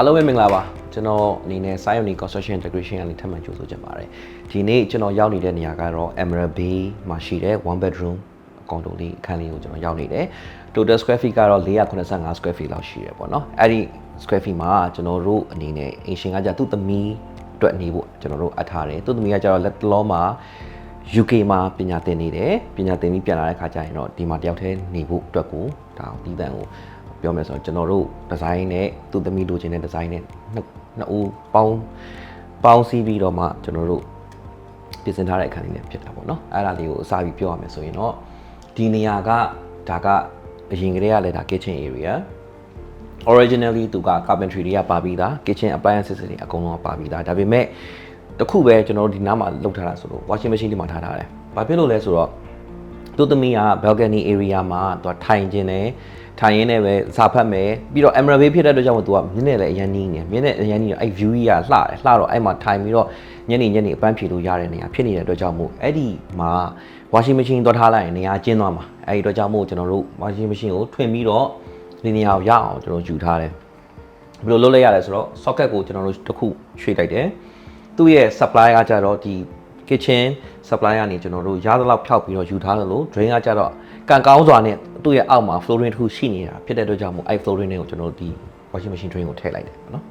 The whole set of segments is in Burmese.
အားလုံးပဲမင်္ဂလာပါကျွန်တော်အနေနဲ့ Sioni Construction Integration ကနေထပ်မံကြိုဆိုချင်ပါတယ်ဒီနေ့ကျွန်တော်ရောက်နေတဲ့နေရာကတော့ Emerald Bay မှာရှိတဲ့ one bedroom အကောင်တုံးလေးအခန်းလေးကိုကျွန်တော်ရောက်နေတယ် total square feet ကတော့485 square feet လောက်ရှိတယ်ပေါ့နော်အဲ့ဒီ square feet မှာကျွန်တော်တို့အနေနဲ့အင်ရှင်ကကြသူ့သမီးအတွက်နေဖို့ကျွန်တော်တို့အပ်ထားတယ်သူ့သမီးကကြတော့လက်တလောမှာ UK မှာပညာသင်နေတယ်ပညာသင်ပြီးပြန်လာတဲ့ခါကျရင်တော့ဒီမှာတယောက်တည်းနေဖို့အတွက်ကိုဒါတီးတန်ကို ပြောမယ်ဆိုတော့ကျွန်တော်တို့ဒီဇိုင်းနဲ့သူ့သမီးလိုချင်တဲ့ဒီဇိုင်းနဲ့နှစ်နှစ်ဦးပေါင်းပေါင်းစည်းပြီးတော့မှကျွန်တော်တို့ပြင်ဆင်ထားတဲ့အခန်းလေးနဲ့ဖြစ်တာပေါ့နော်အဲ့ဒါလေးကိုအစားပြီးပြောရမယ်ဆိုရင်တော့ဒီနေရာကဒါကအရင်ကတည်းကလည်းဒါ kitchen area originally သူက carpentry တွေကပါပြီးသား kitchen appliances တွေအကုန်လုံးပါပြီးသားဒါပေမဲ့တခုပဲကျွန်တော်တို့ဒီနားမှာလုပ်ထားတာဆိုတော့ washing machine လေးမှာထားထားတယ်။ဘာဖြစ်လို့လဲဆိုတော့သူ့သမီးက balcony area မှာသူကထိုင်ခြင်းတယ် ထိုင်ရင်းနဲ့ပဲစာဖတ်မယ်ပြီးတော့ emerald bay ဖြစ်တဲ့အတွက်ကြောင့်မို့သူကမြင်းနဲ့လည်းအရင်နီးနေမြင်းနဲ့အရင်နီးတော့အဲ့ view ကြီးကလှတယ်လှတော့အဲ့မှာထိုင်ပြီးတော့ညနေညနေအပန်းဖြေလို့ရတဲ့နေရာဖြစ်နေတဲ့အတွက်ကြောင့်မို့အဲ့ဒီမှာ washing machine သွားထားလိုက်ရင်နေရာကျင်းသွားမှာအဲ့ဒီအတွက်ကြောင့်မို့ကျွန်တော်တို့ washing machine ကိုထွင်ပြီးတော့ဒီနေရာကိုရအောင်ကျွန်တော်ယူထားတယ်ဘယ်လိုလုပ်လိုက်ရလဲဆိုတော့ socket ကိုကျွန်တော်တို့တစ်ခုရွှေ့လိုက်တယ်သူ့ရဲ့ supply ကကြတော့ဒီ kitchen supply ကနေကျွန်တော်တို့ရသလောက်ဖြောက်ပြီးတော့ယူထားတယ်လို့ drain ကကြတော့ ကန်ကောင်းစွာနဲ့သူ့ရဲ့အောက်မှာ flooring တစ်ခုရှိနေတာဖြစ်တဲ့အတွက်ကြောင့်မို့အဲ့ flooring တွေကိုကျွန်တော်တို့ဒီ washing machine drain ကိုထည့်လိုက်တယ်ပေါ့နော်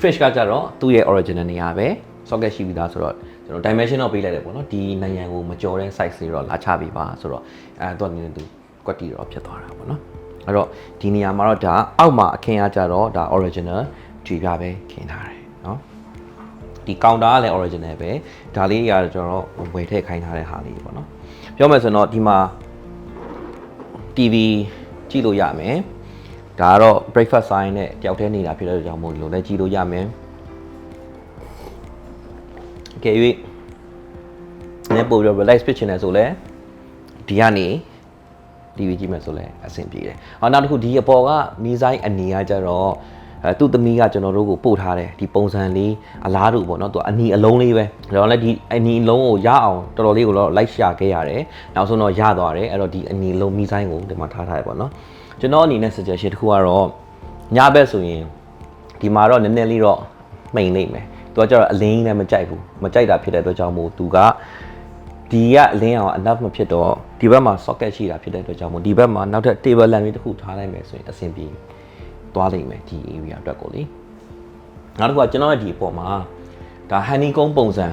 fish ကကြတော့သူ့ရဲ့ original နေရာပဲ socket ရှိပြီးသားဆိုတော့ကျွန်တော် dimension တော့ပေးလိုက်တယ်ပေါ့နော်ဒီနိုင်ငံကိုမကျော်တဲ့ size လေးတော့လာချပေးပါဆိုတော့အဲတော့အနေနဲ့သူကွက်တီတော့ဖြစ်သွားတာပေါ့နော်အဲ့တော့ဒီနေရာမှာတော့ဒါအောက်မှာအခင်းအားကြတော့ဒါ original ကြွေပြပဲခင်းထားတယ်နော်ဒီ counter ကလည်း original ပဲဒါလေးတွေကကျွန်တော်ဝယ်ထည့်ခိုင်းထားတဲ့ဟာလေးပေါ့နော် ပြောမယ်ဆိုတော့ဒီမှာ TV ကြည့်လို့ရမယ်ဒါကတော့ breakfast sign နဲ့တယောက်တည်းနေတာဖြစ်တဲ့ကြောင့်မို့လို့လည်းကြည့်လို့ရမယ်။ Okay ၍နည်းပို့ပြီးတော့ relax ဖြစ်ချင်တယ်ဆိုလဲဒီကနေ TV ကြည့်မယ်ဆိုလဲအဆင်ပြေတယ်။အော်နောက်တစ်ခုဒီအပေါ်ကမီးဆိုင်အနေကကြတော့အဲ သူ့သမီးကကျွန်တော်တို့ကိုပို့ထားတယ်ဒီပုံစံလေးအလားတူပေါ့နော်သူကအနီအလုံးလေးပဲဒါတော့လည်းဒီအနီအလုံးကိုရအောင်တော်တော်လေးကိုတော့လိုက်ရှာခဲ့ရတယ်နောက်ဆုံးတော့ရသွားတယ်အဲ့တော့ဒီအနီအလုံးမီးဆိုင်ကိုဒီမှာထားထားရပေါ့နော်ကျွန်တော်အနေနဲ့ suggestion တစ်ခုကတော့ညဘက်ဆိုရင်ဒီမှာတော့နည်းနည်းလေးတော့မှိန်နေမယ်သူကကျတော့အလင်းလည်းမကြိုက်ဘူးမကြိုက်တာဖြစ်တဲ့အတွက်ကြောင့်မို့သူကဒီကအလင်းအောင် enough မဖြစ်တော့ဒီဘက်မှာ socket ရှိတာဖြစ်တဲ့အတွက်ကြောင့်မို့ဒီဘက်မှာနောက်ထပ် table lamp လေးတစ်ခုထားလိုက်မယ်ဆိုရင်အဆင်ပြေ သွားလိမ့်မယ်ဒီ area အတွက်ကိုလေနောက်တစ်ခုကကျွန်တော်ရဲ့ဒီအပေါ်မှာဒါ honeycomb ပုံစံ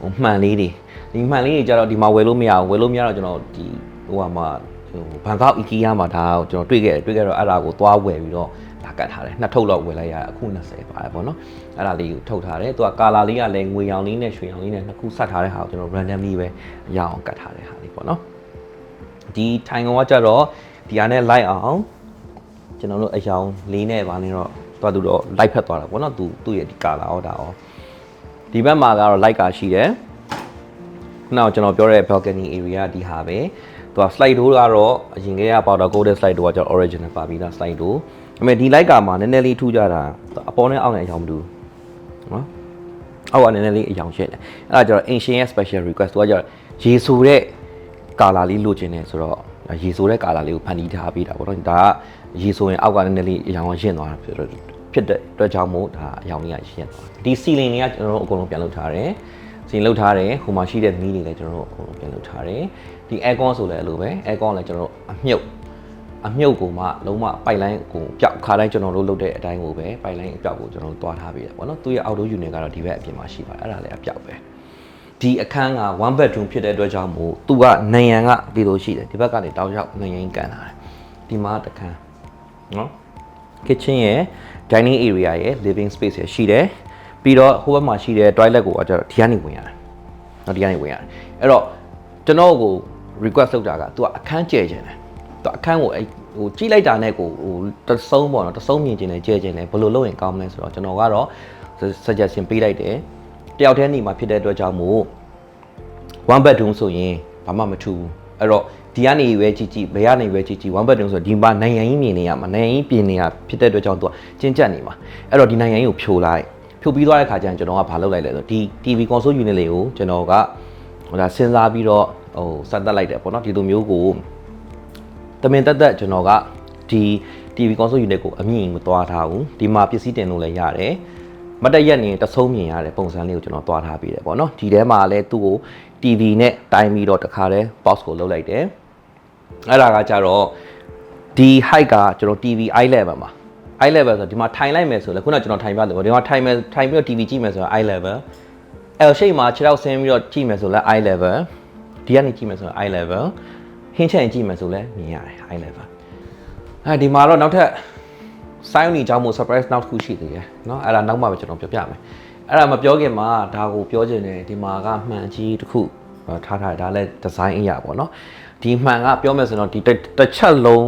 ဟိုမှန်လေးတွေဒီမှန်လေးတွေကြတော့ဒီမှာဝယ်လို့မရဘူးဝယ်လို့မရတော့ကျွန်တော်ဒီဟိုကမှာဟိုဘန်ကောက် IKEA မှာဒါကိုကျွန်တော်တွေ့ခဲ့တယ်တွေ့ခဲ့တော့အဲ့ဒါကိုသွားဝယ်ပြီးတော့ဒါကတ်ထားတယ်နှစ်ထုပ်လောက်ဝယ်လိုက်ရအခု20ပါတယ်ပေါ့နော်အဲ့ဒါလေးကိုထုတ်ထားတယ်သူကကာလာလေးကလည်းငွေရောင်လေးနဲ့ရွှေရောင်လေးနဲ့နှစ်ခုဆက်ထားတဲ့ဟာကိုကျွန်တော် randomly ပဲရအောင်ကတ်ထားတဲ့ဟာလေးပေါ့နော်ဒီထိုင်ကောင်ကကြတော့ဒီဟာနဲ့ light အောင် ကျွန်တော်တို့အယောင်လေးနဲ့ဗာနေတော့သွားသူတော့ light ဖက်သွားတာပေါ့နော်သူသူ့ရဲ့ဒီကာလာဟောတာဟောဒီဘက်မှာကတော့ light ကရှိတယ်ခုနကကျွန်တော်ပြောတဲ့ balcony area ဒီဟာပဲသူက slide door ကတော့အရင်ကတည်းက powder coated slide door ကကျတော့ original ပါပြီးသား slide door ဒါပေမဲ့ဒီ light ကမှနည်းနည်းလေးထူးကြတာအပေါ်နဲ့အောက်နဲ့အယောင်မတူဘူးနော်အောက်ကနည်းနည်းလေးအယောင်ရှင်းတယ်အဲ့ဒါကျတော့ ancient ရဲ့ special request သူကကျတော့ရေဆိုတဲ့ကာလာလေးလိုချင်တယ်ဆိုတော့ ရေဆိုတဲ့ကာလာလေးကိုဖန်တီးထားပေးတာပေါ့နော်ဒါကရေဆိုရင်အောက်ကနည်းနည်းလေးအယောင်ရှင်းသွားတာဖြစ်တော့ဖြစ်တဲ့အတွက်ကြောင့်မို့ဒါအယောင်လေးကရှင်းသွားဒီ ceiling တွေကကျွန်တော်တို့အကုန်လုံးပြန်လုပ်ထားတယ်စီလုတ်ထားတယ်ဟိုမှာရှိတဲ့မီးတွေလည်းကျွန်တော်တို့အကုန်လုံးပြန်လုပ်ထားတယ်ဒီ aircon ဆိုလည်းအဲ့လိုပဲ aircon လည်းကျွန်တော်တို့အမြုပ်အမြုပ်ကိုမှလုံးဝပိုက်လိုင်းကိုပျောက်ခါတိုင်းကျွန်တော်တို့လုပ်တဲ့အတိုင်းကိုပဲပိုက်လိုင်းအပျောက်ကိုကျွန်တော်တို့တွားထားပေးတယ်ပေါ့နော်သူရဲ့ outdoor unit ကတော့ဒီဘက်အပြင်မှာရှိပါတယ်အဲ့ဒါလည်းအပျောက်ပဲ ဒီအခန်းက one bedroom ဖြစ်တဲ့အတွက်ကြောင့်မို့သူကနံရံကဒီလိုရှိတယ်ဒီဘက်ကနေတောက်ရောက်နံရံကန်လာတယ်ဒီမှာတခန်းနော် kitchen ရဲ့ dining area ရဲ့ living space ရဲ့ရှိတယ်ပြီးတော့ဟိုဘက်မှာရှိတဲ့ toilet ကိုအကျတော့ဒီကနေဝင်ရတယ်။နော်ဒီကနေဝင်ရတယ်။အဲ့တော့ကျွန်တော်ကို request လုပ်တာက तू အခန်းကျဲခြင်းတယ်။ तू အခန်းကိုအဲ့ဟိုကြည့်လိုက်တာနဲ့ကိုဟိုတဆုံးပေါ့နော်တဆုံးမြင်ခြင်းနဲ့ကျဲခြင်းနဲ့ဘယ်လိုလုပ်ရင်ကောင်းမလဲဆိုတော့ကျွန်တော်ကတော့ suggestion ပေးလိုက်တယ်။ တယောက်တည်းနေမှာဖြစ်တဲ့အတွက်ကြောင့်မို့ one bedroom ဆိုရင်ဘာမှမထူဘူးအဲ့တော့ဒီကနေပဲကြည့်ကြည့်ဘယ်ကနေပဲကြည့်ကြည့် one bedroom ဆိုတော့ဒီမှာနိုင်ငံကြီးမြင်နေရမှာနိုင်ငံကြီးပြင်နေရဖြစ်တဲ့အတွက်ကြောင့်သူကကျဉ်ကျပ်နေမှာအဲ့တော့ဒီနိုင်ငံကြီးကိုဖြိုလိုက်ဖြိုပြီးသွားတဲ့ခါကျရင်ကျွန်တော်ကဘာလုပ်လိုက်လဲဆိုတော့ဒီ TV console unit လေးကိုကျွန်တော်ကဟိုဒါစဉ်းစားပြီးတော့ဟိုစက်တက်လိုက်တယ်ပေါ့နော်ဒီလိုမျိုးကိုတမင်တက်တက်ကျွန်တော်ကဒီ TV console unit ကိုအမြင့်မသွားထားဘူးဒီမှာပစ္စည်းတင်လို့လည်းရတယ် မတက်ရက်နေတဆုံးမြင်ရတဲ့ပုံစံလေးကိုကျွန်တော်သွားထားပြီးတယ်ပေါ့နော်ဒီထဲမှာလည်းသူ့ကို TV နဲ့တိုင်ပြီးတော့တခါတည်း box ကိုလုတ်လိုက်တယ်အဲ့ဒါကကြတော့ဒီ height ကကျွန်တော် TV eye level မှာ eye level ဆိုဒီမှာထိုင်လိုက်မယ်ဆိုလည်းခုနကကျွန်တော်ထိုင်ပြတယ်ပေါ့ဒီမှာထိုင်မယ်ထိုင်ပြီးတော့ TV ကြည့်မယ်ဆိုတော့ eye level L shape မှာခြေထောက်ဆင်းပြီးတော့ကြည့်မယ်ဆိုလည်း eye level ဒီကနေကြည့်မယ်ဆိုတော့ eye level ဟင်းချက်ရင်ကြည့်မယ်ဆိုလည်းမြင်ရတယ် eye level အဲဒီမှာတော့နောက်ထပ် sign နေကြောင်းမို့ surprise နောက်တစ်ခုရှိသေးတယ်เนาะအဲ့ဒါနောက်မှပဲကျွန်တော်ပြောပြမယ်အဲ့ဒါမပြောခင်မှာဒါကိုပြောချင်တယ်ဒီမှာကမှန်ကြီးတစ်ခုထားထားတယ်ဒါလည်း design အရာပေါ့เนาะဒီမှန်ကပြောမယ်ဆိုတော့ဒီတစ်ချက်လုံး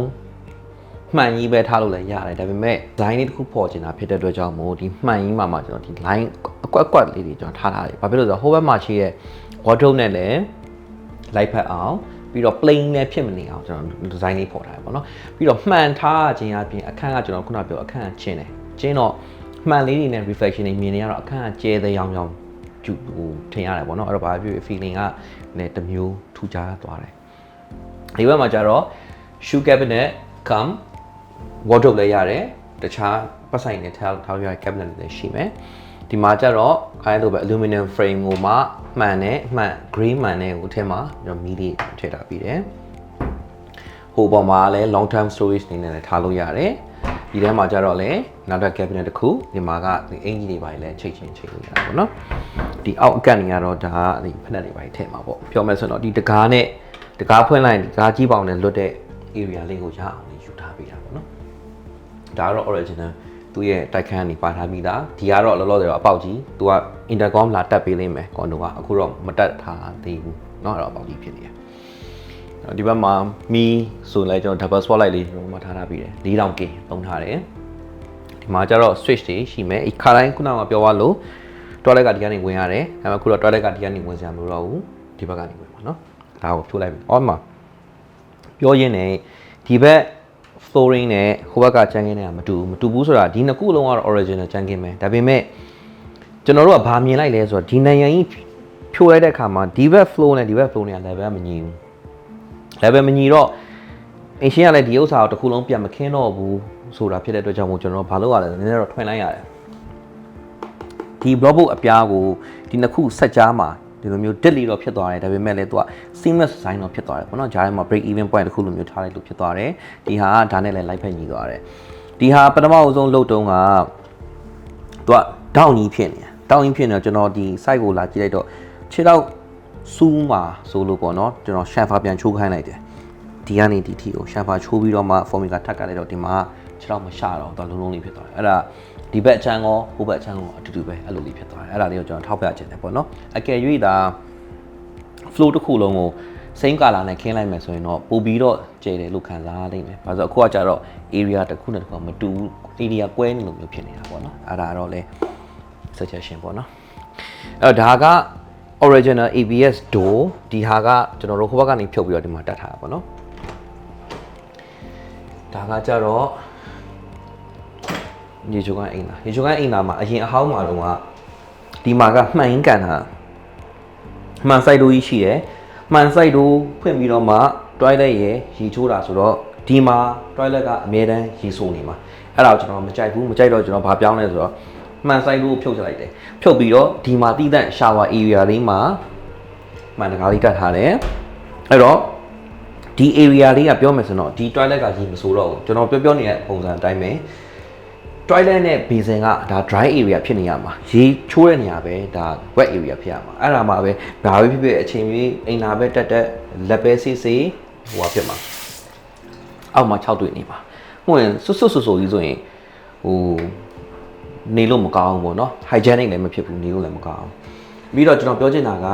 မှန်ကြီးပဲထားလို့လည်းရတယ်ဒါပေမဲ့ line လေးတစ်ခုပေါ်ချင်တာဖြစ်တဲ့အတွက်ကြောင့်မို့ဒီမှန်ကြီးမှာမှကျွန်တော်ဒီ line အကွက်အကွက်လေးတွေကျွန်တော်ထားထားတယ်ဘာဖြစ်လို့လဲဆိုတော့ဟိုဘက်မှာရှိရဲ့ wardrobe နဲ့လည်း light ဖက်အောင် ပြီးတော့ plain နဲ့ဖြစ်မနေအောင်ကျွန်တော် design လေးပေါ်ထားတယ်ပေါ့နော်ပြီးတော့မှန်ထားခြင်းအပြင်အခန်းကကျွန်တော်ခုနပြောအခန်းကချင်းတယ်ချင်းတော့မှန်လေးတွေနဲ့ reflection တွေမြင်နေရတော့အခန်းကကျဲတဲ့ရောင်ရောင်ကျူဟိုထင်ရတယ်ပေါ့နော်အဲ့တော့ဘာဖြစ်ဖြစ် feeling ကလည်းတစ်မျိုးထူခြားသွားတယ်ဒီဘက်မှာကျတော့ shoe cabinet come wardrobe လည်းရတယ်တခြားပတ်ဆိုင်နဲ့ထားထားရ cabinet လည်းရှိမယ် ဒီမှာကျတော့ခိုင်းလို့ပဲ aluminum frame ကိုမှမှန်နဲ့မှန် green မှန်နဲ့ကိုအထက်မှာကျွန်တော်မီးလေးထည့်ထားပြီးတယ်ဟိုပေါ်မှာလည်း long term storage နေနဲ့လည်းထားလို့ရတယ်ဒီထဲမှာကျတော့လည်းနောက်ထပ် cabinet တစ်ခုဒီမှာကဒီအင်ဂျီတွေပါလည်းချိတ်ချင်းချိတ်လို့ရတယ်ပေါ့နော်ဒီအောက်အကန့်တွေကတော့ဒါကဒီဖက်တွေပါထည့်မှာပေါ့ပြောမယ်ဆိုတော့ဒီတကားနဲ့တကားဖွင့်လိုက်ဒီကားကြီးပေါင်နဲ့လွတ်တဲ့ area လေးကိုရအောင်လေးယူထားပေးတာပေါ့နော်ဒါကတော့ original သူ့ရဲ့တိုက်ခန်းကနေပါထားပြီးသားဒီကတော့လောလောဆယ်တော့အပေါက်ကြီးသူက intercom လာတက်ပေးလိမ့်မယ်ကွန်ဒိုကအခုတော့မတက်ထားသေးဘူးเนาะအဲ့တော့အပေါက်ကြီးဖြစ်နေတယ်အဲ့တော့ဒီဘက်မှာမီဆိုလဲကျွန်တော် double spotlight လေးကျွန်တော်မှထားထားပြီးတယ် 4000K သုံးထားတယ်ဒီမှာကျတော့ switch တွေရှိမယ်ဒီခါတိုင်းခုနကပြောသွားလို့ toilet ကဒီကနေဝင်ရတယ်ဒါပေမဲ့ခုတော့ toilet ကဒီကနေဝင်စရာမလိုတော့ဘူးဒီဘက်ကနေဝင်ပါเนาะဒါကိုဖြိုးလိုက်ပြီအော်မှာပြောရင်းနဲ့ဒီဘက် flooring နဲ့ဟိုဘက်ကချန်ကင်းနဲ့ကမတူဘူးမတူဘူးဆိုတာဒီနှစ်ခုလုံးကတော့ original ချန်ကင်းပဲဒါပေမဲ့ကျွန်တော်တို့ကဘာမြင်လိုက်လဲဆိုတော့ဒီနိုင်ငံကြီးဖြိုးလိုက်တဲ့အခါမှာဒီဘက် flow နဲ့ဒီဘက် flow နဲ့ level မညီဘူး level မညီတော့အင်ရှင်ကလည်းဒီဥစ္စာကိုတစ်ခုလုံးပြန်မခင်းတော့ဘူးဆိုတာဖြစ်တဲ့အတွက်ကြောင့်မို့ကျွန်တော်တို့ဘာလုပ်ရလဲနည်းနည်းတော့ထွင်လိုက်ရတယ်ဒီ block book အပြားကိုဒီနှစ်ခုဆက်ကြားမှာ ဒီလိုမျိုး dead လီတော့ဖြစ်သွားတယ်ဒါပေမဲ့လည်းသူက seamless design တော့ဖြစ်သွားတယ်ပေါ့နော်ဂျားထဲမှာ break even point တစ်ခုလိုမျိုးထားလိုက်လို့ဖြစ်သွားတယ်ဒီဟာကဒါနဲ့လည်း light ဖက်ညီသွားတယ်ဒီဟာပထမအဆုံးလုတ်တုံးကသူကတောင်းကြီးဖြစ်နေတယ်တောင်းကြီးဖြစ်နေတော့ကျွန်တော်ဒီ site ကိုလာကြည့်လိုက်တော့ခြေတော့စူးမှာဆိုလို့ပေါ့နော်ကျွန်တော် shaver ပြန်ချိုးခိုင်းလိုက်တယ်ဒီကနေဒီထီကို shaver ချိုးပြီးတော့မှ formula ထပ်ကလိုက်တော့ဒီမှာခြေတော့မရှာတော့တော့လုံးလုံးလေးဖြစ်သွားတယ်အဲ့ဒါ ဒီဘက်အချမ်းကောဟိုဘက်အချမ်းကောအတူတူပဲအဲ့လိုလေးဖြစ်သွားတယ်အဲ့ဒါလေးကိုကျွန်တော်ထောက်ပြခြင်းတယ်ပေါ့နော်အကယ်၍ဒါ flow တစ်ခုလုံးကို same color နဲ့ခင်းလိုက်မယ်ဆိုရင်တော့ပိုပြီးတော့ကျယ်တယ်လို့ခံစားနိုင်မယ်။ဘာလို့ဆိုတော့အခုကကြတော့ area တစ်ခုနဲ့တစ်ခုမတူဘူး area ကွဲနေလို့မျိုးဖြစ်နေတာပေါ့နော်။အဲ့ဒါတော့လေ suggestion ပေါ့နော်။အဲ့တော့ဒါက original ABS door ဒီဟာကကျွန်တော်တို့ဟိုဘက်ကနေဖြုတ်ပြီးတော့ဒီမှာတက်ထားတာပေါ့နော်။ဒါကကြတော့ ရေချိုးကန်အိမ်သာရေချိုးကန်အိမ်သာမှာအရင်အဟောင်းမှာတော့ကဒီမှာကမှန်ရင်ကန်တာမှန်ဆိုင်တို့ကြီးရှိတယ်မှန်ဆိုင်တို့ဖွင့်ပြီးတော့မှ toilet ရယ်ရေချိုးတာဆိုတော့ဒီမှာ toilet ကအမြဲတမ်းရေဆိုးနေမှာအဲ့ဒါကိုကျွန်တော်မကြိုက်ဘူးမကြိုက်တော့ကျွန်တော်ဘာပြောင်းလဲဆိုတော့မှန်ဆိုင်တို့ကိုဖြုတ်ချလိုက်တယ်ဖြုတ်ပြီးတော့ဒီမှာတိတဲ့ shower area လေးမှာမှန်တကားလေးတက်ထားတယ်အဲ့တော့ဒီ area လေးကပြောမယ်ဆိုတော့ဒီ toilet ကရေမဆိုးတော့ဘူးကျွန်တော်ပြောပြောနေတဲ့ပုံစံအတိုင်းပဲ toilet နဲ့ basin ကဒါ dry area ဖြစ်နေရမှာရေချိုးတဲ့နေရာပဲဒါ wet area ဖြစ်ရမှာအဲ့ဒါမှပဲဘာပဲဖြစ်ဖြစ်အချိန်ကြီးအိမ်လာပဲတက်တက်လက်ပဲဆေးဆေးဟိုဟာဖြစ်မှာအောက်မှာ6တွေ့နေမှာဟိုရင်ဆွတ်ဆွတ်ဆူဆူကြီးဆိုရင်ဟိုနေလို့မကောင်းဘူးပေါ့နော် hygienic လည်းမဖြစ်ဘူးနေလို့လည်းမကောင်းဘူးပြီးတော့ကျွန်တော်ပြောချင်တာက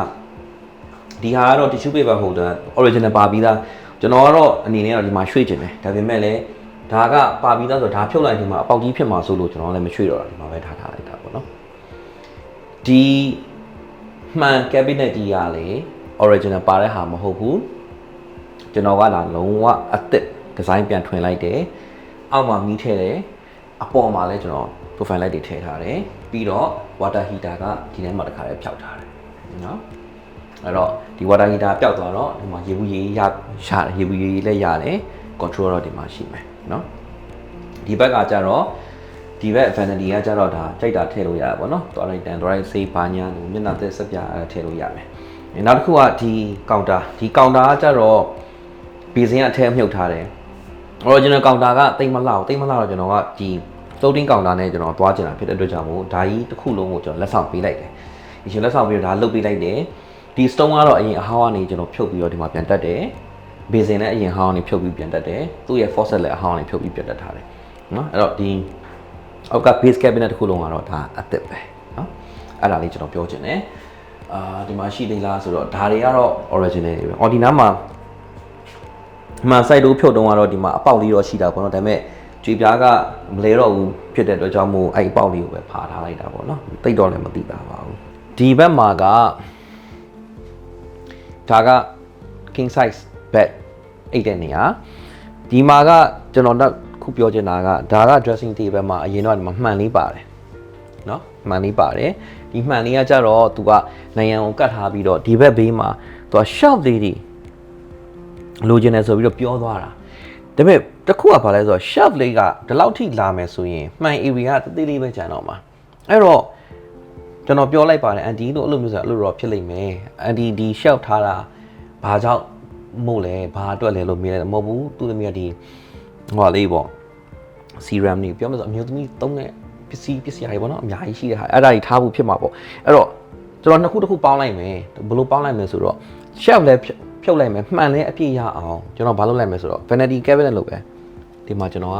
ဒီဟာကတော့ tissue paper holder original ပါပြီးသားကျွန်တော်ကတော့အနေနဲ့တော့ဒီမှာရွှေ့ကျင်တယ်ဒါပေမဲ့လည်း ဒါကပါပြီးသားဆိုတော့ဒါဖြုတ်လိုက်ဒီမှာအပေါက်ကြီးဖြစ်မှာဆိုလို့ကျွန်တော်လည်းမရွှေ့တော့တာဒီမှာပဲထားထားလိုက်တာပေါ့နော်ဒီမှန် cabinet ကြီးကလေ original ပါတဲ့ဟာမဟုတ်ဘူးကျွန်တော်ကလာလုံးဝအသစ် design ပြန်ထွင်လိုက်တယ်အောက်မှာမီးထည့်တယ်အပေါ်မှာလည်းကျွန်တော် profile light တွေထည့်ထားတယ်ပြီးတော့ water heater ကဒီထဲမှာတစ်ခါလေးဖျောက်ထားတယ်နော်အဲ့တော့ဒီ water heater ပျောက်သွားတော့ဒီမှာရေဘူးရေရရတယ်ရေဘူးရေလည်းရတယ် control တော့ဒီမှာရှိမယ် နော်ဒီဘက်ကကြတော့ဒီဘက် vanity ကကြတော့ဒါကြိုက်တာထည့်လို့ရတာပေါ့နော်သွားလိုက်တန်သွားလိုက်စေးဘာညာလို့မျက်နှာသက်စပြအဲ့ဒါထည့်လို့ရမယ်နောက်တစ်ခုကဒီကောင်တာဒီကောင်တာကကြတော့ဘီစင်ကအထည့်မြုပ်ထားတယ် original counter ကတိတ်မလောက်တိတ်မလောက်တော့ကျွန်တော်ကဒီ floating counter နဲ့ကျွန်တော်သွားကျင်တာဖြစ်တဲ့အတွက်ကြောင့်မို့ဒါကြီးတစ်ခုလုံးကိုကျွန်တော်လက်ဆောင်ပေးလိုက်တယ်ဒီရှင်လက်ဆောင်ပေးတော့ဒါလုတ်ပေးလိုက်တယ်ဒီ stone ကတော့အရင်အဟောင်းကနေကျွန်တော်ဖြုတ်ပြီးတော့ဒီမှာပြန်တက်တယ် basin လည်းအရင်အဟောင်းကနေဖြုတ်ပြီးပြန်တက်တယ်သူ့ရဲ့ faucet လည်းအဟောင်းကနေဖြုတ်ပြီးပြန်တက်ထားတယ်နော်အဲ့တော့ဒီအောက်က base cabinet တစ်ခုလုံးကတော့ဒါအသစ်ပဲနော်အဲ့ဒါလေးကျွန်တော်ပြောချင်တယ်အာဒီမှာရှိသေးလားဆိုတော့ဒါတွေကတော့ original တွေပဲအော်ဒီနားမှာဒီမှာ site တို့ဖြုတ်တုံးကတော့ဒီမှာအပေါက်လေးတော့ရှိတာပေါ့နော်ဒါပေမဲ့ကြွေပြားကမလဲတော့ဘူးဖြစ်တဲ့အတွက်ကြောင့်မို့အဲ့အပေါက်လေးကိုပဲဖာထားလိုက်တာပေါ့နော်တိတ်တော့လည်းမသိတာပါဘူးဒီဘက်မှာကဒါက king size bed အိတ်တဲ့နေရာဒီမှာကကျွန်တော်တော့ခုပြောချင်တာကဒါက dressing table မှာအရင်တော့ဒီမှာမှန်လေးပါတယ်နော်မှန်လေးပါတယ်ဒီမှန်လေးကကြတော့သူကနိုင်ငံကိုကတ်ထားပြီးတော့ဒီဘက်ဘေးမှာသူက shelf လေးတွေလိုချင်တယ်ဆိုပြီးတော့ပြောသွားတာဒါပေမဲ့တစ်ခုကဘာလဲဆိုတော့ shelf လေးကဒီလောက်ထိလာမယ်ဆိုရင်မှန် area ကတသေးလေးပဲကျန်တော့မှာအဲ့တော့ကျွန်တော်ပြောလိုက်ပါတယ်အန်တီတို့အဲ့လိုမျိုးဆိုအဲ့လိုတော့ဖြစ်လိမ့်မယ်အန်တီဒီ shelf ထားတာဘာကြောင့် မို့လဲဘာအတွက်လဲလို့မြင်တယ်မဟုတ်ဘူးသူသမီးကဒီဟောလေးပေါ့ serum နေပြောမှဆိုအမျိုးသမီးသုံးတဲ့ပစ္စည်းပစ္စည်းတွေပေါ့နော်အများကြီးရှိတဲ့ဟာအဲ့ဒါကြီးထားဖို့ဖြစ်မှာပေါ့အဲ့တော့ကျွန်တော်နှစ်ခုတစ်ခုပေါင်းလိုက်မယ်ဘယ်လိုပေါင်းလိုက်မလဲဆိုတော့ shelf လဲဖြုတ်လိုက်မယ်မှန်လဲအပြည့်ရအောင်ကျွန်တော်ဘာလုပ်လိုက်မလဲဆိုတော့ vanity cabinet လုပ်ပဲဒီမှာကျွန်တော်က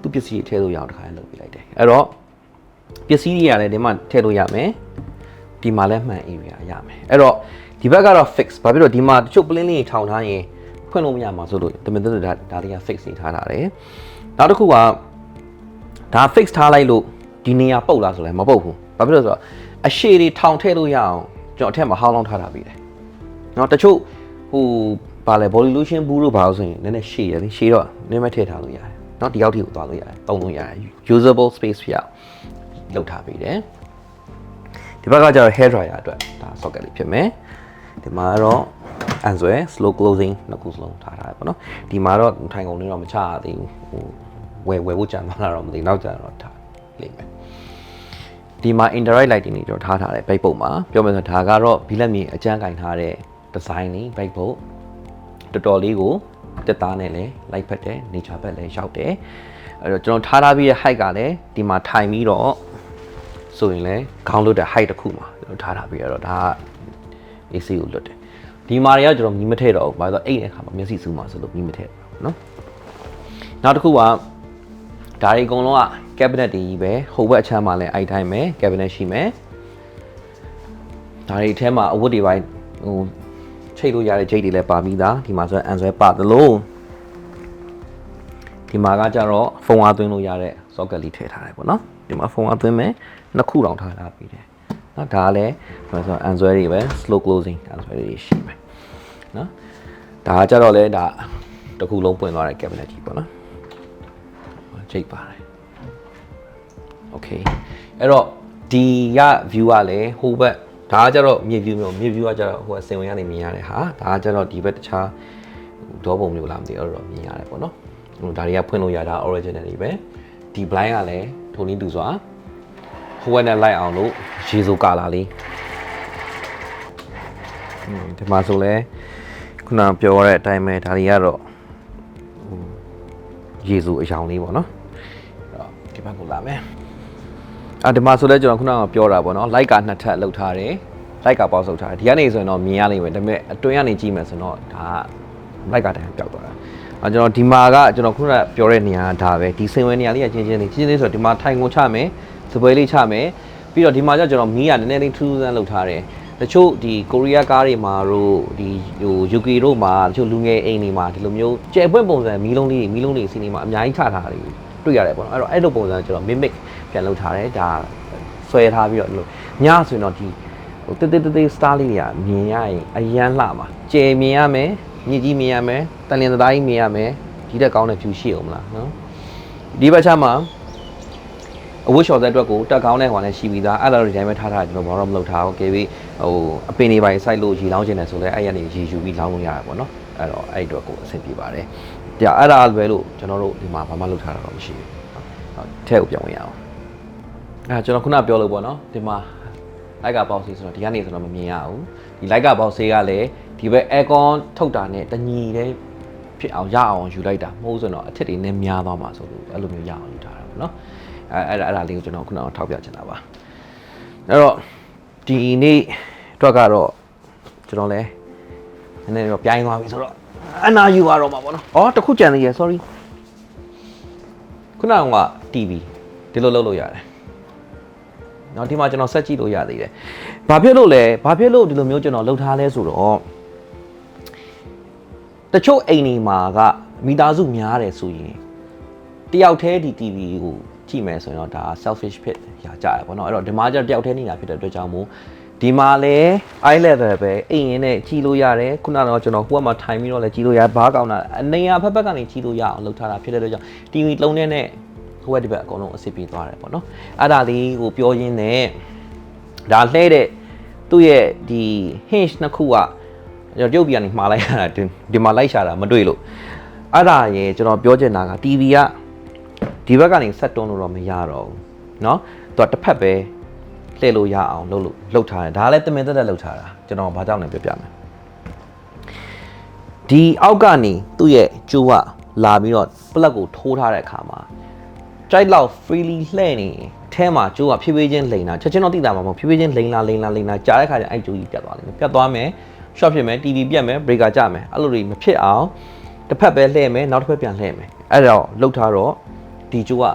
သူ့ပစ္စည်းတွေထည့်လို့ရအောင်တစ်ခါလုပ်ပြလိုက်တယ်အဲ့တော့ပစ္စည်းတွေကလည်းဒီမှာထည့်လို့ရမယ်ဒီမှာလည်းမှန် area ရမယ်အဲ့တော့ ဒီဘက်ကတော့ fix ဘာဖြစ်လို့ဒီမှာတချို့ plane လေးထောင်ထားရင်ဖွင့်လို့မရမှာဆိုလို့တမင်တို့ဒါဒါတွေက fix နေထားတာလေနောက်တစ်ခုကဒါ fix ထားလိုက်လို့ဒီနေရာပုတ်လားဆိုလဲမပုတ်ဘူးဘာဖြစ်လို့ဆိုတော့အရှည်တွေထောင်ထည့်လို့ရအောင်ကျွန်တော်အထက်မှာဟောင်းလောင်းထားတာပြီးတယ်နော်တချို့ဟိုဘာလဲ body lotion ဘူးလို့ဘာလို့ဆိုရင်နည်းနည်းရှည်ရလေရှည်တော့နည်းနည်းထည့်ထားလို့ရတယ်နော်ဒီရောက်ထိကိုသွားလို့ရတယ်တုံးလို့ရတယ် usable space ဖြစ်အောင်လုပ်ထားပြီးတယ်ဒီဘက်ကကျတော့ hair dryer အတွက်ဒါ socket လေးဖြစ်မယ် ဒီမှာကတော့အန်ဆွဲ slow closing နှစ်ခုစလုံးထားထားရပါတော့ဒီမှာတော့ထိုင်ကုန်လေးတော့မချရသေးဘူးဟိုဝယ်ဝယ်ဖို့ကြံသွားတာတော့မသိနောက်ကျတော့ထားလိမ့်မယ်ဒီမှာ indirect lighting တွေတော့ထားထားတယ်ဘိတ်ပုံမှာပြောမယ်ဆိုဒါကတော့ဘီလက်မြေအကျန်းကင်ထားတဲ့ design လေးဘိတ်ပုံတော်တော်လေးကိုတက်သားနဲ့လည်း light ဖက်တယ် nature ဘက်လည်းရောက်တယ်အဲ့တော့ကျွန်တော်ထားထားပြီးရဲ့ height ကလည်းဒီမှာထိုင်ပြီးတော့ဆိုရင်လည်းခေါင်းလွတ်တဲ့ height တစ်ခုမှာကျွန်တော်ထားထားပြီးရတော့ဒါက AC ကိုလွတ်တယ်ဒီမှာတွေကကျွန်တော်မြင်မထည့်တော့ဘူးဘာလို့လဲဆိုတော့အိတ်တဲ့ခါမှာမျက်စိစူးမှာဆိုလို့မြင်မထည့်ဘူးเนาะနောက်တစ်ခုကဒါတွေအကုန်လုံးက cabinet တွေကြီးပဲဟိုဘက်အချမ်းမှာလည်းအဲ့တိုင်းပဲ cabinet ရှိမယ်ဒါတွေအထဲမှာအဝတ်တွေပိုင်းဟိုချိတ်လို့ရတဲ့ဂျိတ်တွေလည်းပါပြီးသားဒီမှာဆိုရင်အန်ဆွဲပါသလိုဒီမှာကကြတော့ဖုန်းအားသွင်းလို့ရတဲ့ socket လေးထည့်ထားတယ်ပေါ့နော်ဒီမှာဖုန်းအားသွင်းမယ်နှစ်ခုတောင်ထားထားပြီးတယ် နော်ဒါကလည်းဘာဆိုအန်ဆွဲတွေပဲ slow closing အန်ဆွဲတွေရှိမယ်နော်ဒါကကြတော့လေဒါတစ်ခုလုံးပွင့်သွားတဲ့ cabinet ကြီးပေါ့နော်ဂျိတ်ပါတယ် okay အဲ့တော့ဒီရ view ကလည်းဟိုဘက်ဒါကကြတော့မြေ view မျိုးမြေ view ကကြတော့ဟိုအစင်ဝင်ကနေမြင်ရတဲ့ဟာဒါကကြတော့ဒီဘက်တခြားဒေါပုံမျိုးလားမသိဘူးအဲ့တော့မြင်ရတယ်ပေါ့နော်ဟိုဒါတွေကဖွင့်လို့ရတာ original တွေပဲဒီ blind ကလည်းထိုနည်းတူစွာ ဟိုဘက်နဲ့လိုက်အောင်လို့ရေစိုးကာလာလေးဟွန်းဒီမှာဆိုလဲခုနပြောရတဲ့အတိုင်းပဲဒါတွေကတော့ဟိုရေစိုးအယောင်လေးပေါ့နော်အဲ့တော့ဒီဘက်ကိုလာမယ်အာဒီမှာဆိုလဲကျွန်တော်ခုနကပြောတာပေါ့နော်လိုက်ကနှစ်ထပ်လောက်ထားတယ်လိုက်ကပေါက်ဆုပ်ထားတယ်ဒီကနေဆိုရင်တော့မြင်ရလိမ့်မယ်ဒါပေမဲ့အတွင်းကနေကြည့်မယ်ဆိုတော့ဒါကလိုက်ကတည်းကပျောက်သွားတာအာကျွန်တော်ဒီမှာကကျွန်တော်ခုနကပြောတဲ့နေရာကဒါပဲဒီစင်ဝဲနေရာလေးကချင်းချင်းလေးချင်းချင်းလေးဆိုတော့ဒီမှာထိုင်ကုန်ချမယ် စပွဲလေးချမယ်ပြီးတော့ဒီမှာကျကျွန်တော်မီးကနည်းနည်းလေးထူးထူးဆန်းလောက်ထားတယ်တချို့ဒီကိုရီးယားကားတွေမှာတို့ဒီဟို UK တို့မှာတချို့လူငယ်အိမ်တွေမှာဒီလိုမျိုးကျယ်ပွင့်ပုံစံမီးလုံးလေးမီးလုံးလေးစီနေမှာအများကြီးချထားတာတွေတွေ့ရတယ်ပေါ့နော်အဲ့တော့အဲ့လိုပုံစံကျွန်တော် mimic ပြန်လုပ်ထားတယ်ဒါဆွဲထားပြီးတော့ဒီလိုညဆိုရင်တော့ဒီဟိုတိတိတိတိ star လေးတွေကမြင်ရရင်အရန်လှမှာကျယ်မြင်ရမယ်မြင့်ကြီးမြင်ရမယ်တန်လျင်သသားကြီးမြင်ရမယ်ဒီတက်ကောင်းတဲ့ view ရှိအောင်မလားနော်ဒီဘက်ချမ်းမှာ အဝတ်လျှော်တဲ့အတွက်ကိုတက်ကောင်းတဲ့ဟိုလည်းရှိပြီးသားအဲ့လိုဒီတိုင်းပဲထားထားကျွန်တော်ဘာမှမလုပ်ထားဘူးကေပြီးဟိုအပင်တွေပိုင်းစိုက်လို့ရေလောင်းခြင်းတယ်ဆိုလဲအဲ့ရနေရေယူပြီးလောင်းလို့ရတယ်ပေါ့နော်အဲ့တော့အဲ့အတွက်ကိုအဆင်ပြေပါတယ်ဒါအဲ့ဒါလွယ်လို့ကျွန်တော်တို့ဒီမှာဘာမှလုပ်ထားတာတော့မရှိဘူးဟုတ်ထဲကိုပြောင်းဝင်ရအောင်အဲကျွန်တော်ခုနပြောလို့ပေါ့နော်ဒီမှာလိုက်ကပေါက်စီဆိုတော့ဒီကနေဆိုတော့မမြင်ရဘူးဒီလိုက်ကပေါက်စီကလည်းဒီဘက် aircon ထုတ်တာနဲ့တညီတဲ့ဖြစ်အောင်ရအောင်ယူလိုက်တာမဟုတ်ဆိုတော့အထက်တွေနဲ့များသွားမှာဆိုလို့အဲ့လိုမျိုးရအောင်ယူထားတာပေါ့နော် အဲအဲ့ဒါအဲ့ဒါလေးကိုကျွန်တော်ခုနကထောက်ပြချင်တာပါအဲ့တော့ဒီနေ့အတွက်ကတော့ကျွန်တော်လဲနည်းနည်းတော့ပြိုင်းသွားပြီဆိုတော့အနာယူရတော့မှာပေါ့နော်အော်တစ်ခုကြံသေးရယ် sorry ခုနက TV ဒီလိုလုပ်လို့ရတယ်။နောက်ဒီမှာကျွန်တော်ဆက်ကြည့်လို့ရသေးတယ်။ဘာဖြစ်လို့လဲ။ဘာဖြစ်လို့ဒီလိုမျိုးကျွန်တော်လုပ်ထားလဲဆိုတော့တချို့အိမ်တွေမှာကမိသားစုများတယ်ဆိုရင်တယောက်တည်းဒီ TV ကို ကြည့်မယ်ဆိုရင်တော့ဒါ selfish ဖြစ်ရကြရပေါ့နော်အဲ့တော့ဒီမှာကျတော့တယောက်တည်းနေတာဖြစ်တဲ့အတွက်ကြောင့်မို့ဒီမှာလဲ eye level ပဲအိမ်ရင်းနဲ့ကြည့်လို့ရတယ်ခုနကတော့ကျွန်တော်ဟိုကမှထိုင်ပြီးတော့လဲကြည့်လို့ရဘားကောင်းတာအနေရဖက်ဖက်ကနေကြည့်လို့ရအောင်လုပ်ထားတာဖြစ်တဲ့အတွက်ကြောင့် TV လုံးနဲ့နဲ့ဟိုကဒီဘက်အကုန်လုံးအဆင်ပြေသွားတယ်ပေါ့နော်အဲ့ဒါလေးကိုပြောရင်းနဲ့ဒါလှဲတဲ့သူ့ရဲ့ဒီ hinge နှစ်ခုကကျွန်တော်ပြုတ်ပြန်နေမှားလိုက်ရတာဒီဒီမှာလိုက်ရှာတာမတွေ့လို့အဲ့ဒါရေကျွန်တော်ပြောချင်တာက TV က ဒီဘက်ကနေဆက်တွန်းလို့တော့မရတော့ဘူးเนาะသူကတစ်ဖက်ပဲလှည့်လို့ရအောင်လုပ်လို့လုပ်ထားတယ်ဒါလည်းတမင်သက်သက်လုပ်ထားတာကျွန်တော်ဘာကြောင့်လဲပြောပြမယ်ဒီအောက်ကနေသူ့ရဲ့ကျိုးကလာပြီးတော့ပလက်ကိုထိုးထားတဲ့အခါမှာကြိုက်လောက် freely လှည့်နေအဲမှာကျိုးကဖြည်းဖြည်းချင်းလိန်လာချက်ချင်းတော့သိတာမှာမဟုတ်ဖြည်းဖြည်းချင်းလိန်လာလိန်လာလိန်လာကြားတဲ့ခါကျအဲ့ကျိုးကြီးပြတ်သွားလိမ့်မယ်ပြတ်သွားမယ် short ဖြစ်မယ် TV ပြတ်မယ် breaker ကျမယ်အဲ့လိုတွေမဖြစ်အောင်တစ်ဖက်ပဲလှည့်မယ်နောက်တစ်ဖက်ပြန်လှည့်မယ်အဲ့တော့လှုပ်ထားတော့ ဒီကျိုးက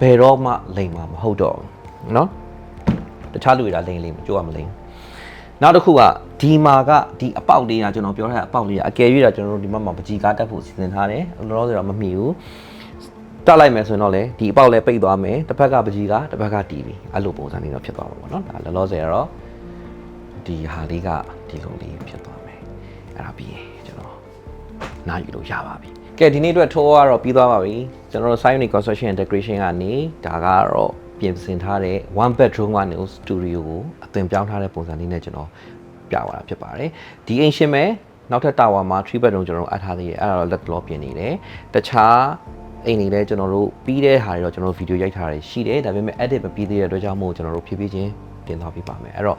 ဘယ်တော့မှလိန်မှာမဟုတ်တော့ဘူးเนาะတခြားလူတွေကလိန်လိန်ကျိုးကမလိန်နောက်တစ်ခုကဒီမှာကဒီအပေါက်လေးကကျွန်တော်ပြောထားတဲ့အပေါက်လေးကအကယ်၍တော့ကျွန်တော်တို့ဒီမှာမှာပကြီးကားတက်ဖို့စီစဉ်ထားတယ်လောလောဆယ်တော့မမီဘူးတက်လိုက်မယ်ဆိုရင်တော့လေဒီအပေါက်လည်းပိတ်သွားမယ်တစ်ဖက်ကပကြီးကားတစ်ဖက်ကတီးပြီအဲ့လိုပုံစံလေးတော့ဖြစ်သွားမှာပေါ့နော်ဒါလောလောဆယ်ကတော့ဒီဟာလေးကဒီလိုလေးဖြစ်သွားမယ်အဲ့ဒါပြီးရင်ကျွန်တော်နားယူလို့ရပါပြီ ကဲဒီနေ့အတွက်ထိုးကတော့ပြီးသွားပါပြီကျွန်တော်တို့ Sionic Construction Integration ကနေဒါကတော့ပြင်ဆင်ထားတဲ့ one bedroom ကနေ studio ကိုအသွင်ပြောင်းထားတဲ့ပုံစံလေးနဲ့ကျွန်တော်ပြသွားတာဖြစ်ပါတယ်ဒီအိမ်ရှင်မဲ့နောက်ထပ်တာဝါမှာ3 bedroom ကျွန်တော်တို့အပ်ထားသေးတယ်အဲ့ဒါတော့လက်လောပြင်နေတယ်တခြားအိမ်တွေလည်းကျွန်တော်တို့ပြီးတဲ့ဟာတွေတော့ကျွန်တော်တို့ဗီဒီယိုရိုက်ထားတယ်ရှိတယ်ဒါပေမဲ့ edit မပြီးသေးတဲ့အတွက်ကြောင့်မို့ကျွန်တော်တို့ဖြည်းဖြည်းချင်းတင်သွားပြပါမယ်အဲ့တော့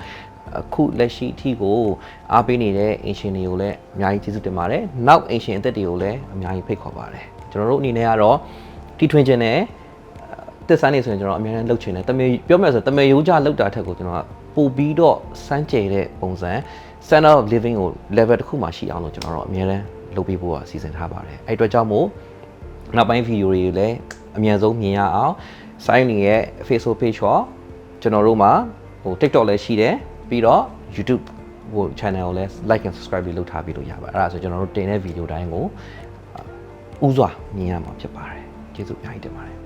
အခုလက်ရှိအထိကိုအားပေးနေတဲ့အင်ရှင်တွေကိုလည်းအများကြီးကျေးဇူးတင်ပါတယ်နောက်အင်ရှင်အသက်တွေကိုလည်းအများကြီးဖိတ်ခေါ်ပါတယ်ကျွန်တော်တို့အနေနဲ့ကတော့တီထွင်ခြင်းနဲ့တက်ဆန်းနေဆိုရင်ကျွန်တော်အများနဲ့လှုပ်ချင်တယ်တမေပြောမယ်ဆိုတမေရိုးကြလှုပ်တာထက်ကိုကျွန်တော်ကပို့ပြီးတော့စမ်းကြဲတဲ့ပုံစံ standard of living ကို level တစ်ခုမှရှိအောင်လို့ကျွန်တော်တို့အများနဲ့လုပ်ပေးဖို့အစီအစဉ်ထားပါတယ်အဲ့အတွက်ကြောင့်မို့နောက်ပိုင်းဗီဒီယိုတွေလည်းအမြန်ဆုံးမြင်ရအောင် sign နေရဲ့ Facebook page ဟောကျွန်တော်တို့မှာဟို TikTok လည်းရှိတယ် ပြီးတော့ YouTube ဟို channel ကိုလည်း like and subscribe လေးလုပ်ထားပြီးလို့ရပါတယ်အဲ့ဒါဆိုကျွန်တော်တို့တင်တဲ့ဗီဒီယိုတိုင်းကိုဥစွာမြင်ရမှာဖြစ်ပါတယ်ကျေးဇူးအများကြီးတင်ပါတယ်